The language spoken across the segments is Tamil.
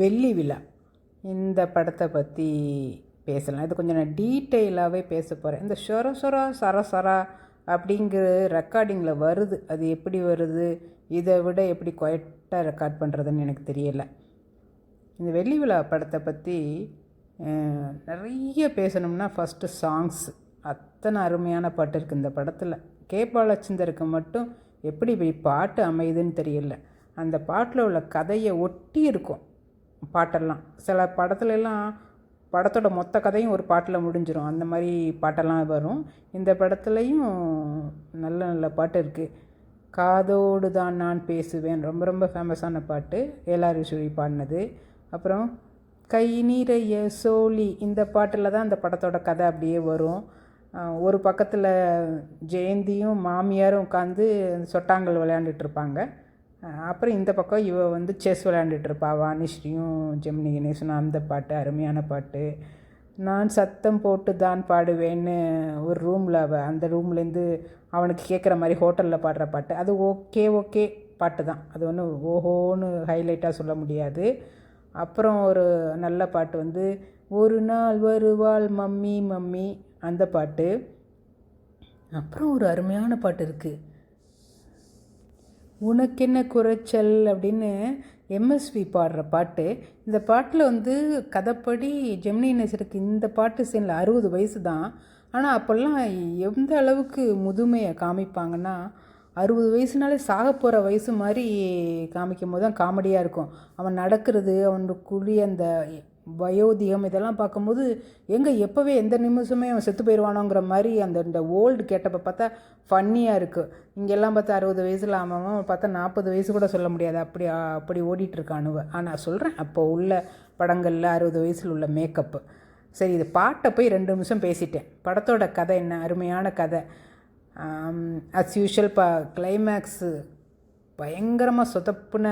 வெள்ளி விழா. இந்த படத்தை பற்றி பேசலாம். இது கொஞ்சம் நான் டீட்டெயிலாகவே பேச போகிறேன் இந்த சொர சொரா சர சரா அப்படிங்கிற ரெக்கார்டிங்கில் வருது. அது எப்படி வருது? இதை விட எப்படி குவைட்டாக ரெக்கார்ட் பண்ணுறதுன்னு எனக்கு தெரியலை. இந்த வெள்ளி விழா படத்தை பற்றி நிறைய பேசணும்னா ஃபஸ்ட்டு சாங்ஸ் அத்தனை அருமையான பாட்டு இருக்குது இந்த படத்தில். கே. பாலச்சந்தருக்கு மட்டும் எப்படி இப்படி பாட்டு அமையுதுன்னு தெரியல. அந்த பாட்டில் உள்ள கதையை ஒட்டி இருக்கும். பாட்டெல்லாம். சில படத்துலலாம் படத்தோட மொத்த கதையும் ஒரு பாட்டில் முடிஞ்சிடும் அந்த மாதிரி பாட்டெல்லாம் வரும். இந்த படத்துலையும் நல்ல நல்ல பாட்டு இருக்குது காதோடு தான் நான் பேசுவேன். ரொம்ப ரொம்ப ஃபேமஸான பாட்டு. ஏலார் ஈஸ்வரி பாடினது. அப்புறம் கை நீரைய சோழி. இந்த பாட்டில் தான் அந்த படத்தோட கதை அப்படியே வரும். ஒரு பக்கத்தில் ஜெயந்தியும் மாமியாரும் உட்காந்து சொட்டாங்கல் விளையாண்டுட்டு இருப்பாங்க. அப்புறம் இந்த பக்கம் இவ வந்து செஸ் விளையாண்டுட்டு இருப்பா வாணிஸ்ரீயும் ஜெமினி கணேசனும் அந்த பாட்டு அருமையான பாட்டு. நான் சத்தம் போட்டு தான் பாடுவேன்னு ஒரு ரூமில் அவ அந்த ரூம்லேருந்து அவனுக்கு கேட்குற மாதிரி ஹோட்டலில் பாடுற பாட்டு. அது ஓகே ஓகே பாட்டு தான். அது ஒன்று ஓஹோன்னு ஹைலைட்டாக சொல்ல முடியாது. அப்புறம் ஒரு நல்ல பாட்டு வந்து ஒரு நாள் வருவாள் மம்மி மம்மி அந்த பாட்டு. அப்புறம் ஒரு அருமையான பாட்டு இருக்குது உனக்கென்ன குறைச்சல் அப்படின்னு எம்எஸ்வி பாடுற பாட்டு. இந்த பாட்டில் வந்து கதைப்படி ஜெமினி நேசருக்கு இந்த பாட்டு சீனில் அறுபது வயசு தான். ஆனால் அப்போல்லாம் எந்த அளவுக்கு முதுமையை காமிப்பாங்கன்னா அறுபது வயசுனாலே சாக போகிற வயசு மாதிரி காமிக்கும் போது தான் காமெடியாக இருக்கும். அவன் நடக்கிறது அவனோட குழி அந்த வயோதிகம் இதெல்லாம் பார்க்கும்போது எங்கே எப்போவே எந்த நிமிஷமே அவன் செத்து போயிடுவானோங்கிற மாதிரி அந்த இந்த ஓல்டு கேட்டப்போ பார்த்தா ஃபன்னியாக இருக்குது இங்கெல்லாம் பார்த்தா அறுபது வயசில் அவன் அவன் பார்த்தா நாற்பது வயசு கூட சொல்ல முடியாது. அப்படி அப்படி ஓடிட்டு இருக்கானுவ ஆனால் சொல்கிறேன் அப்போ உள்ள படங்களில் அறுபது வயசில் உள்ள மேக்கப்பு சரி இது பாட்டை போய் ரெண்டு நிமிஷம் பேசிட்டேன். படத்தோட கதை என்ன? அருமையான கதை. அஸ் யூஷுவல் ப கிளைமேக்ஸு பயங்கரமாக சொதப்புன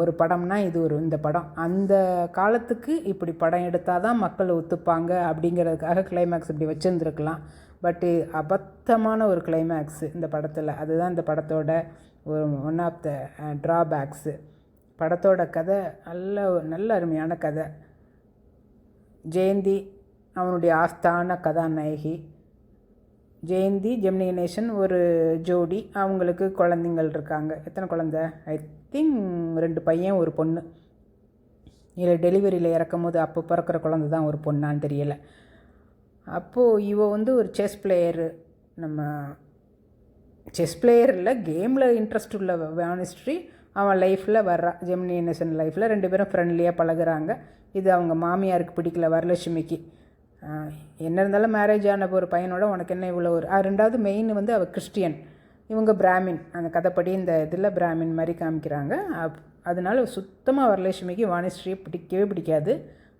ஒரு படம்னா இது ஒரு இந்த படம். அந்த காலத்துக்கு இப்படி படம் எடுத்தால் தான் மக்கள் ஒத்துப்பாங்க அப்படிங்கிறதுக்காக கிளைமேக்ஸ் இப்படி வச்சுருந்துருக்கலாம். பட்டு அபத்தமான ஒரு கிளைமேக்ஸு இந்த படத்தில். அதுதான் இந்த படத்தோட ஒரு ஒன் ஆஃப் த ட்ராபேக்ஸு படத்தோட கதை நல்ல நல்ல அருமையான கதை. ஜெயந்தி அவனுடைய ஆஸ்தான கதாநாயகி. ஜெயந்தி ஜெமினி கணேசன் ஒரு ஜோடி. அவங்களுக்கு குழந்தைங்கள் இருக்காங்க. எத்தனை குழந்த? ஐ திங்க் ரெண்டு பையன் ஒரு பொண்ணு. இல்லை டெலிவரியில் இறக்கும் போது அப்போ பிறக்கிற குழந்தை தான் ஒரு பொண்ணான்னு தெரியலை. அப்போது இவ வந்து ஒரு செஸ் பிளேயரு நம்ம செஸ் பிளேயர் இல்லை கேமில் இன்ட்ரெஸ்ட் உள்ள வானிஸ்ட்ரி அவன் லைஃப்பில் வர்றா ஜெமினி நேஷன் லைஃப்பில் ரெண்டு பேரும் ஃப்ரெண்ட்லியாக பழகுறாங்க. இது அவங்க மாமியாருக்கு பிடிக்கல வரலட்சுமிக்கு. என்ன இருந்தாலும் மேரேஜ் ஆன ஒரு பையனோட உனக்கு என்ன இவ்வளோ ஒரு ரெண்டாவது மெயின் வந்து அவள் கிறிஸ்டியன். இவங்க பிராமின். அந்த கதைப்படி இந்த இதில் பிராமின் மாதிரி காமிக்கிறாங்க. அப் அதனால சுத்தமாக வரலட்சுமிக்கு வாணிஸ்ரீயை பிடிக்கவே பிடிக்காது.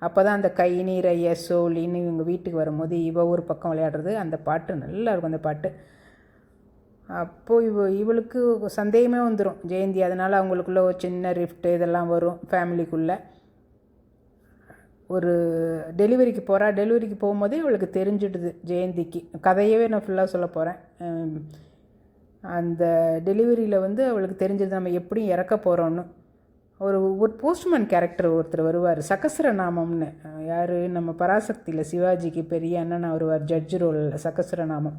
அப்போ தான் அந்த கை நீரைய சோழின்னு இவங்க வீட்டுக்கு வரும்போது இவ ஒரு பக்கம் விளையாடுறது. அந்த பாட்டு நல்லா இருக்கும் அந்த பாட்டு. அப்போது இவ இவளுக்கு சந்தேகமே வந்துடும் ஜெயந்தி அதனால் அவங்களுக்குள்ள ஒரு சின்ன ரிஃப்ட் இதெல்லாம் வரும் ஃபேமிலிக்குள்ளே ஒரு டெலிவரிக்கு போகிறா டெலிவரிக்கு போகும்போதே அவளுக்கு தெரிஞ்சிடுது ஜெயந்திக்கு. கதையவே நான் ஃபுல்லாக சொல்ல போகிறேன் அந்த டெலிவரியில் வந்து அவளுக்கு தெரிஞ்சது நம்ம எப்படியும் இறக்க போகிறோன்னு ஒரு ஒரு போஸ்ட்மேன் கேரக்டர் ஒருத்தர் வருவார் சகசர நாமம்னு. யார்? நம்ம பராசக்தியில் சிவாஜிக்கு பெரிய அண்ணன் வருவார் ஜட்ஜ் ரோலில் சகசர நாமம்.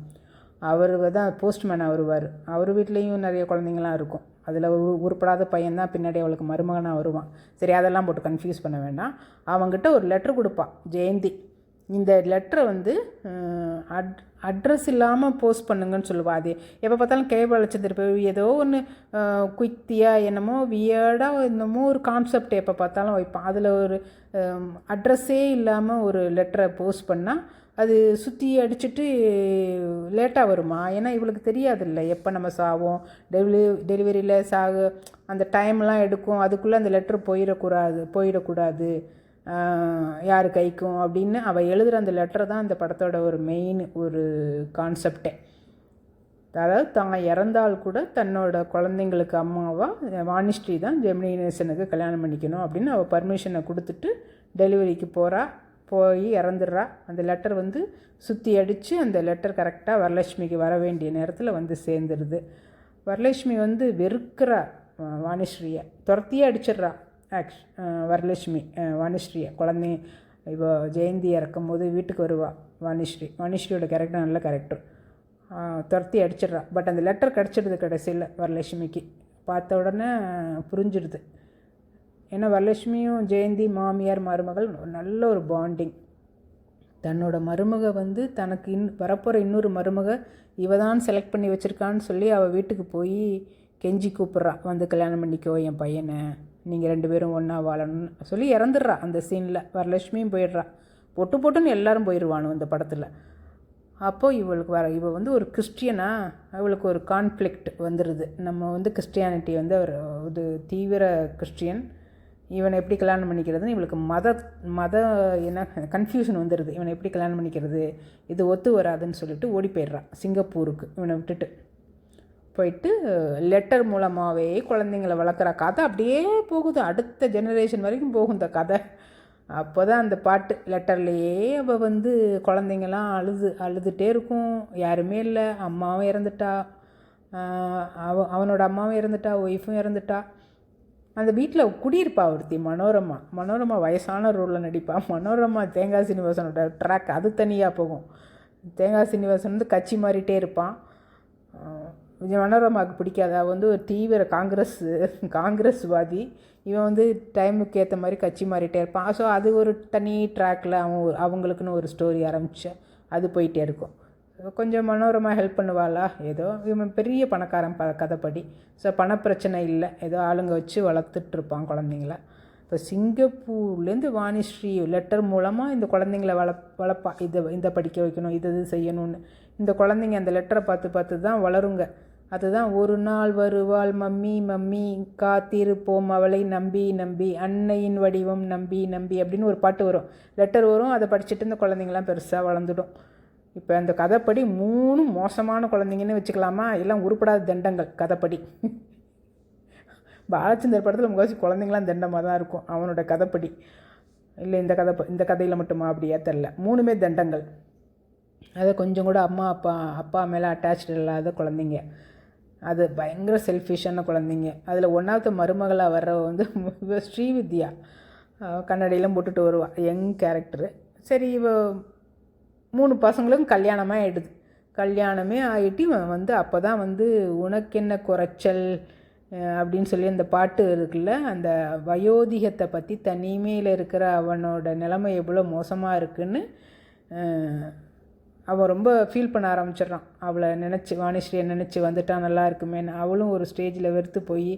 அவர் தான் போஸ்ட்மேனாக வருவார். அவர் வீட்லேயும் நிறைய குழந்தைங்களாம் இருக்கும். அதில் ஒரு உருப்படாத பையன்தான் பின்னாடி அவளுக்கு மருமகனாக வருவான். சரி அதெல்லாம் போட்டு கன்ஃபியூஸ் பண்ண வேண்டாம். அவங்ககிட்ட ஒரு லெட்ரு கொடுப்பான் ஜெயந்தி. இந்த லெட்டரை வந்து அட் அட்ரஸ் இல்லாமல் போஸ்ட் பண்ணுங்கன்னு சொல்லுவா. அது எப்போ பார்த்தாலும் கேவலட்சத்திற்கு போய் ஏதோ ஒன்று குயித்தியாக என்னமோ வியர்டாக என்னமோ ஒரு கான்செப்ட் எப்போ பார்த்தாலும் வைப்பான். அதில் ஒரு அட்ரஸே இல்லாமல் ஒரு லெட்டரை போஸ்ட் பண்ணால் அது சுற்றி அடிச்சுட்டு லேட்டாக வருமா? ஏன்னா இவளுக்கு தெரியாதுல்ல. எப்போ நம்ம சாவோம்? டெலிவரி டெலிவரியில் சாகு அந்த டைம்லாம் எடுக்கும். அதுக்குள்ளே அந்த லெட்ரு போயிடக்கூடாது போயிடக்கூடாது. யார் கைக்கும் அப்படின்னு அவள் எழுதுகிற அந்த லெட்டர் தான் அந்த படத்தோட ஒரு மெயின் ஒரு கான்செப்டே அதாவது தான் இறந்தால் கூட தன்னோட குழந்தைங்களுக்கு அம்மாவாக வாணிஸ்ரீ தான் ஜெமினி நேசனுக்கு கல்யாணம் பண்ணிக்கணும் அப்படின்னு அவள் பர்மிஷனை கொடுத்துட்டு டெலிவரிக்கு போகிறா போய் இறந்துடுறா. அந்த லெட்டர் வந்து சுற்றி அடித்து அந்த லெட்டர் கரெக்டாக வரலட்சுமிக்கு வர வேண்டிய நேரத்தில் வந்து சேர்ந்துடுது வரலட்சுமி வந்து வெறுக்கிறா வாணிஸ்ரீயை. துரத்தியே அடிச்சிடுறா ஆக்ஷ் வரலட்சுமி வாணிஸ்ரீயை. குழந்தை இப்போ ஜெயந்தி இறக்கும் போது வீட்டுக்கு வருவா வாணிஸ்ரீ. வாணிஸ்ரீயோட கேரக்டர் நல்ல கேரக்டர் துரத்தி அடிச்சிடுறா. பட் அந்த லெட்டர் கிடச்சிடுது கடைசியில் வரலட்சுமிக்கு. பார்த்த உடனே புரிஞ்சிடுது. ஏன்னா வரலட்சுமியும் ஜெயந்தி மாமியார் மருமகள் நல்ல ஒரு பாண்டிங் தன்னோட மருமக வந்து தனக்கு இன் வரப்போகிற இன்னொரு மருமக இவ தான் செலக்ட் பண்ணி வச்சுருக்கான்னு சொல்லி அவள் வீட்டுக்கு போய் கெஞ்சி கூப்பிட்றா. வந்து கல்யாணம் பண்ணிக்கோ என் பையனை. நீங்கள் ரெண்டு பேரும் ஒன்றா வாழணும்னு சொல்லி இறந்துடுறா அந்த சீனில் வரலட்சுமியும் போயிடுறா. பொட்டு பொட்டுன்னு எல்லாரும் போயிடுவானு இந்த படத்தில். அப்போது இவளுக்கு வர இவள் வந்து ஒரு கிறிஸ்டியனா? அவளுக்கு ஒரு கான்ஃப்ளிக்ட் வந்துடுது நம்ம வந்து கிறிஸ்டியானிட்டி வந்து ஒரு இது தீவிர கிறிஸ்டியன். இவனை எப்படி கல்யாணம் பண்ணிக்கிறதுன்னு இவளுக்கு மத மத என்ன கன்ஃபியூஷன் வந்துடுது இவனை எப்படி கல்யாணம் பண்ணிக்கிறது? இது ஒத்து வராதுன்னு சொல்லிட்டு ஓடி போயிடுறான் சிங்கப்பூருக்கு. இவனை விட்டுட்டு. போயிட்டு லெட்டர் மூலமாகவே குழந்தைங்கள வளர்க்குற. கதை அப்படியே போகுது. அடுத்த ஜெனரேஷன் வரைக்கும் போகும் இந்த கதை. அப்போ தான் அந்த பாட்டு லெட்டர்லேயே அவள் வந்து குழந்தைங்கலாம் அழுது அழுதுகிட்டே இருக்கும். யாருமே இல்லை. அம்மாவும் இறந்துட்டா. அவ அவனோட அம்மாவும் இறந்துட்டா. ஒய்ஃபும் இறந்துட்டா. அந்த வீட்டில் குடியிருப்பா ஒருத்தி மனோரமா. மனோரமா வயசான ரோலில் நடிப்பா. மனோரமா தேங்காய் சீனிவாசனோட ட்ராக் அது தனியாக போகும். தேங்காய் சீனிவாசன் வந்து கட்சி மாறிட்டே இருப்பான். மனோரமாவுக்கு பிடிக்காது. அவள் வந்து ஒரு தீவிர காங்கிரஸ் காங்கிரஸ்வாதி. இவன் வந்து டைமுக்கு ஏற்ற மாதிரி கட்சி மாறிட்டே இருப்பான். ஸோ அது ஒரு தனி ட்ராக்கில் அவன் ஒரு- அவங்களுக்குன்னு ஒரு ஸ்டோரி ஆரம்பிச்சு அது போயிட்டே இருக்கும். கொஞ்சம் மனோரமா ஹெல்ப் பண்ணுவாளா? ஏதோ இவன் பெரிய பணக்காரன் ப கதைப்படி. ஸோ பணப்பிரச்சனை இல்லை. ஏதோ ஆளுங்க வச்சு வளர்த்துட்ருப்பான் குழந்தைங்கள. இப்போ சிங்கப்பூர்லேருந்து வாணிஸ்ரீ லெட்டர் மூலமாக இந்த குழந்தைங்கள வளப் வளர்ப்பா. இதை இந்த படிக்க வைக்கணும் இது இது செய்யணும்னு. இந்த குழந்தைங்க அந்த லெட்டரை பார்த்து பார்த்து தான் வளருங்க. அதுதான் ஒரு நாள் வருவாள் மம்மி மம்மி காத்திருப்போம் அவளை நம்பி நம்பி அன்னையின் வடிவம் நம்பி நம்பி அப்படின்னு ஒரு பாட்டு வரும். லெட்டர் வரும் அதை படிச்சுட்டு இந்த குழந்தைங்களாம் பெருசாக வளர்ந்துடும். இப்போ அந்த கதைப்படி மூணு மோசமான குழந்தைங்கன்னு வச்சுக்கலாமா? எல்லாம் உருப்படாத தண்டங்கள் கதைப்படி. பாலச்சந்தர் படத்தில் முக்கால்வாசி குழந்தைங்களாம் தண்டமாக தான் இருக்கும் அவனோட கதைப்படி. இல்லை இந்த கதை இந்த கதையில் மட்டுமா? அப்படியா தெரில மூணுமே தண்டங்கள். அதை கொஞ்சம் கூட அம்மா அப்பா அப்பா மேலே அட்டாச்சு இல்லாத குழந்தைங்க. அது பயங்கர செல்ஃபிஷான குழந்தைங்க. அதில் ஒன்றாவது மருமகளாக வர்றவ வந்து ஸ்ரீவித்யா. கண்ணாடியெல்லாம் போட்டுட்டு வருவாள் யங் கேரக்டரு சரி இவள் மூணு பசங்களும் கல்யாணமாக ஆகிடுது கல்யாணமே ஆகிட்டு இவன் வந்து அப்போ தான் வந்து உனக்கென்ன குறைச்சல் அப்படின்னு சொல்லி அந்த பாட்டு இருக்குல்ல அந்த வயோதிகத்தை பற்றி தனிமையில் இருக்கிற அவனோட நிலைமை எவ்வளோ மோசமாக இருக்குன்னு அவன் ரொம்ப ஃபீல் பண்ண ஆரம்பிச்சிடுறான். அவளை நினச்சி வாணிஸ்ரீயை நினச்சி வந்துட்டா நல்லா இருக்குமேன்னு. அவளும் ஒரு ஸ்டேஜில் வெறுத்து போய்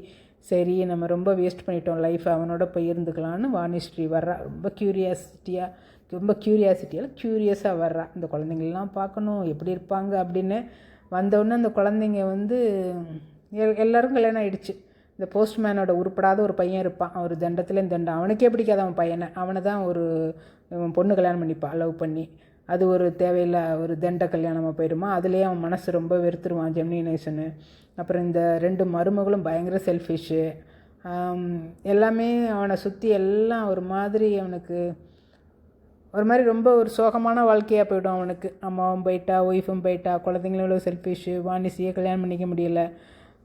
சரி நம்ம ரொம்ப வேஸ்ட் பண்ணிட்டோம் லைஃப் அவனோட போய் இருந்துக்கலான்னு வாணிஸ்ரீ வர்றா. ரொம்ப க்யூரியாசிட்டியாக ரொம்ப க்யூரியாசிட்டியால் க்யூரியஸாக வர்றா. இந்த குழந்தைங்களெலாம் பார்க்கணும் எப்படி இருப்பாங்க அப்படின்னு வந்தவுடனே அந்த குழந்தைங்க வந்து எல் எல்லாருக்கும் கல்யாணம் ஆகிடுச்சு இந்த போஸ்ட்மேனோட உருப்படாத ஒரு பையன் இருப்பான். ஒரு இந்த தண்டம் அவனுக்கே பிடிக்காத அவன் பையனை. அவனை தான் ஒரு பொண்ணு கல்யாணம் பண்ணிப்பான் லவ் பண்ணி. அது ஒரு தேவையில்லை ஒரு தண்ட கல்யாணமாக போயிடுமா அதுலேயே அவன் மனசு ரொம்ப வெறுத்துருவான் ஜெமினி நேசனு அப்புறம் இந்த ரெண்டு மருமகளும் பயங்கர செல்ஃபிஷ்ஷு எல்லாமே அவனை சுற்றி எல்லாம் ஒரு மாதிரி அவனுக்கு ஒரு மாதிரி ரொம்ப ஒரு சோகமான வாழ்க்கையாக போயிடும் அவனுக்கு. அம்மாவும் போயிட்டா ஒய்ஃபும் போயிட்டா குழந்தைங்களும் செல்ஃபிஷு வாணிசியை கல்யாணம் பண்ணிக்க முடியல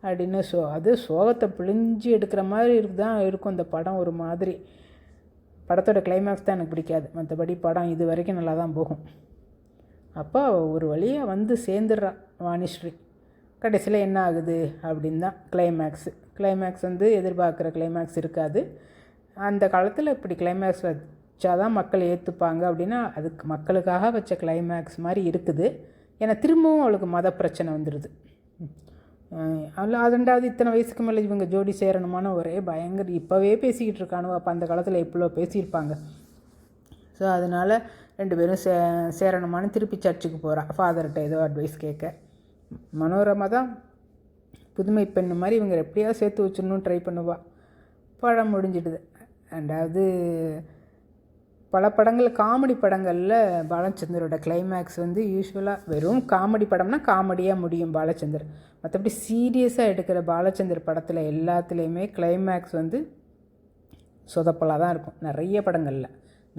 அப்படின்னு சோ அது சோகத்தை பிழிஞ்சு எடுக்கிற மாதிரி இருக்கு தான் இருக்கும் அந்த படம் ஒரு மாதிரி. படத்தோட கிளைமேக்ஸ் தான் எனக்கு பிடிக்காது. மற்றபடி படம் இது வரைக்கும் நல்லா தான் போகும். அப்போ ஒரு வழியாக வந்து சேர்ந்துடுறான் வாணிஸ்ரீ. கடைசியில் என்ன ஆகுது அப்படின்னு தான் கிளைமேக்ஸு கிளைமேக்ஸ் வந்து எதிர்பார்க்குற கிளைமேக்ஸ் இருக்காது. அந்த காலத்தில் இப்படி கிளைமேக்ஸ் வச்சா தான் மக்கள் ஏற்றுப்பாங்க அப்படின்னா அதுக்கு மக்களுக்காக வச்ச கிளைமேக்ஸ் மாதிரி இருக்குது. ஏன்னா திரும்பவும் அவளுக்கு மத பிரச்சனை வந்துடுது அதில் ரெண்டாவது இத்தனை வயசுக்கு மேலே இவங்க ஜோடி சேரணுமான ஒரே பயங்கர இப்போவே பேசிக்கிட்டு இருக்கானுவோ அப்போ அந்த காலத்தில் எவ்வளோ பேசியிருப்பாங்க. ஸோ அதனால் ரெண்டு பேரும் சே சேரணுமான்னு திருப்பி சர்ச்சுக்கு போகிறாள் ஃபாதர்கிட்ட ஏதோ அட்வைஸ் கேட்க. மனோரமா தான் புதுமை பெண்ணு மாதிரி இவங்க எப்படியாவது சேர்த்து வச்சிடணும்னு ட்ரை பண்ணுவாள் படம் முடிஞ்சிடுது. ரெண்டாவது பல படங்கள் காமெடி படங்களில் பாலச்சந்தரோட கிளைமேக்ஸ் வந்து யூஸ்வலாக வெறும் காமெடி படம்னா காமெடியாக முடியும் பாலச்சந்தர். மற்றபடி சீரியஸாக எடுக்கிற பாலச்சந்தர் படத்தில் எல்லாத்துலேயுமே கிளைமேக்ஸ் வந்து சொதப்பலாக தான் இருக்கும். நிறைய படங்களில்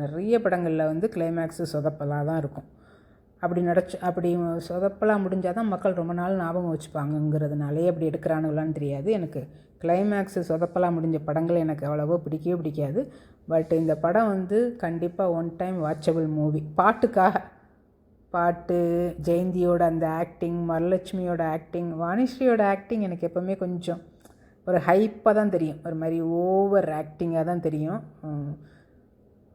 நிறைய படங்களில் வந்து கிளைமேக்ஸு சொதப்பலாக தான் இருக்கும். அப்படி நடச்சு அப்படி சொதப்பலாம் முடிஞ்சால் தான் மக்கள் ரொம்ப நாள் ஞாபகம் வச்சுப்பாங்கங்கிறதுனாலே அப்படி எடுக்கிறானுங்களான்னு தெரியாது. எனக்கு கிளைமேக்ஸு சொதப்பலாம் முடிஞ்ச படங்கள் எனக்கு அவ்வளவோ பிடிக்கவே பிடிக்காது. பட் இந்த படம் வந்து கண்டிப்பாக ஒன் டைம் வாட்சபிள் மூவி பாட்டுக்காக. பாட்டு ஜெயந்தியோட அந்த ஆக்டிங் வரலட்சுமியோட ஆக்டிங் வாணிஸ்ரீயோட ஆக்டிங் எனக்கு எப்போவுமே கொஞ்சம் ஒரு ஹைப்பாக தான் தெரியும். ஒரு மாதிரி ஓவர் ஆக்டிங்காக தான் தெரியும்.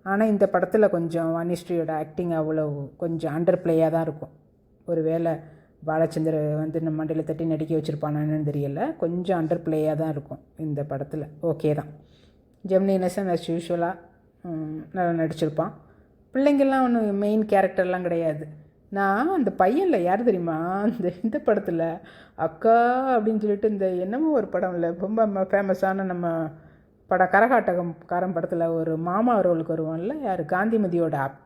ஆனால் இந்த படத்தில் கொஞ்சம் வாணிஸ்ரீயோட ஆக்டிங் அவ்வளோ கொஞ்சம் அண்டர் பிளேயாக தான் இருக்கும். ஒரு வேளை பாலச்சந்தர் வந்து நம்ம மண்டையில் தட்டி நடிக்க வச்சுருப்பானான்னு தெரியல. கொஞ்சம் அண்டர் பிளேயாக தான் இருக்கும் இந்த படத்தில். ஓகே தான். ஜெமினி கணேசன் அஸ் யூஷுவலாக நல்லா நடிச்சிருப்பான். பிள்ளைங்கள்லாம் ஒன்றும் மெயின் கேரக்டர்லாம் கிடையாது. நான் அந்த பையனில் யார் தெரியுமா? அந்த இந்த படத்தில் அக்கா அப்படின்னு சொல்லிட்டு இந்த என்னமோ ஒரு படம் இல்லை ரொம்ப ஃபேமஸான நம்ம பட கரகாட்டகம் காரம் படத்தில் ஒரு மாமா ரோலுக்கு வருவான்ல யார்? காந்திமதியோட அப்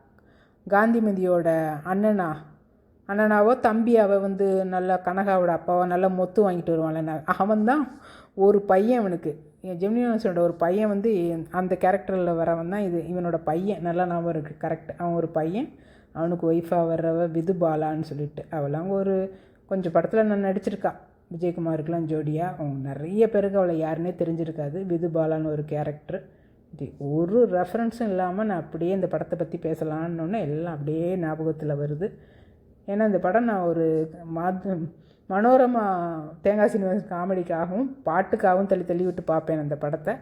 காந்திமதியோட அண்ணனா அண்ணனாவோ தம்பியாவோ வந்து நல்லா கனகாவோட அப்பாவோ நல்லா மொத்து வாங்கிட்டு வருவான்ல அவன் தான் ஒரு பையன் அவனுக்கு. என் ஜெமினிவாசனோட ஒரு பையன் வந்து அந்த கேரக்டரில் வரவன் தான் இது. இவனோட பையன் நல்லா ஞாபகம் இருக்குது கரெக்ட் அவன் ஒரு பையன் அவனுக்கு ஒய்ஃபாக வர்றவ விதுபாலான்னு சொல்லிட்டு. அவளாம் ஒரு கொஞ்சம் படத்தில் நான் நடிச்சிருக்கா. விஜயகுமாருக்கெலாம் ஜோடியாக அவங்க நிறைய பேருக்கு அவளை யாருன்னே தெரிஞ்சிருக்காது. விதுபாலான்னு ஒரு கேரக்டர். இது ஒரு ரெஃபரன்ஸும் இல்லாமல் நான் அப்படியே இந்த படத்தை பற்றி பேசலான்னு எல்லாம் அப்படியே ஞாபகத்தில் வருது. ஏன்னா இந்த படம் நான் ஒரு மாத மனோரமா தேங்காய் சீனிவாசன் காமெடிக்காகவும் பாட்டுக்காகவும் தள்ளி தள்ளி விட்டு பார்ப்பேன் அந்த படத்தை.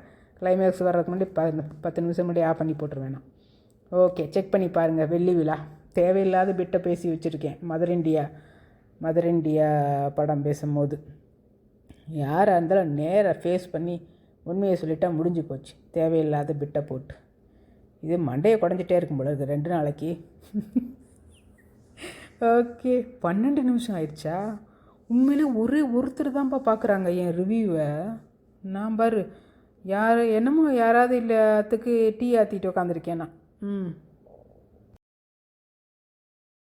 கிளைமேக்ஸ் வர்றதுக்கு முன்னாடி ப பத்து நிமிஷம் முன்னாடி ஆஃப் பண்ணி போட்டுருவேன் ஓகே செக் பண்ணி பாருங்கள் வெள்ளி விழா. தேவையில்லாத பிட்டை பேசி வச்சுருக்கேன். மதர் இண்டியா மதர் இண்டியா படம் பேசும்போது யாராக இருந்தாலும் நேராக ஃபேஸ் பண்ணி உண்மையை சொல்லிட்டா முடிஞ்சு போச்சு. தேவையில்லாத பிட்டை போட்டு. இது மண்டையை குடஞ்சிட்டே இருக்கும் போல இருக்குது ரெண்டு நாளைக்கு. ஓகே பன்னெண்டு நிமிஷம் ஆயிடுச்சா? உண்மையிலே ஒரே ஒருத்தர் தான்ப்பா பார்க்குறாங்க என் ரிவ்யூவை நான் பாரு யார் என்னமோ யாராவது இல்லாத்துக்கு டீ ஆற்றிட்டு உட்காந்துருக்கேன் நான் ம்.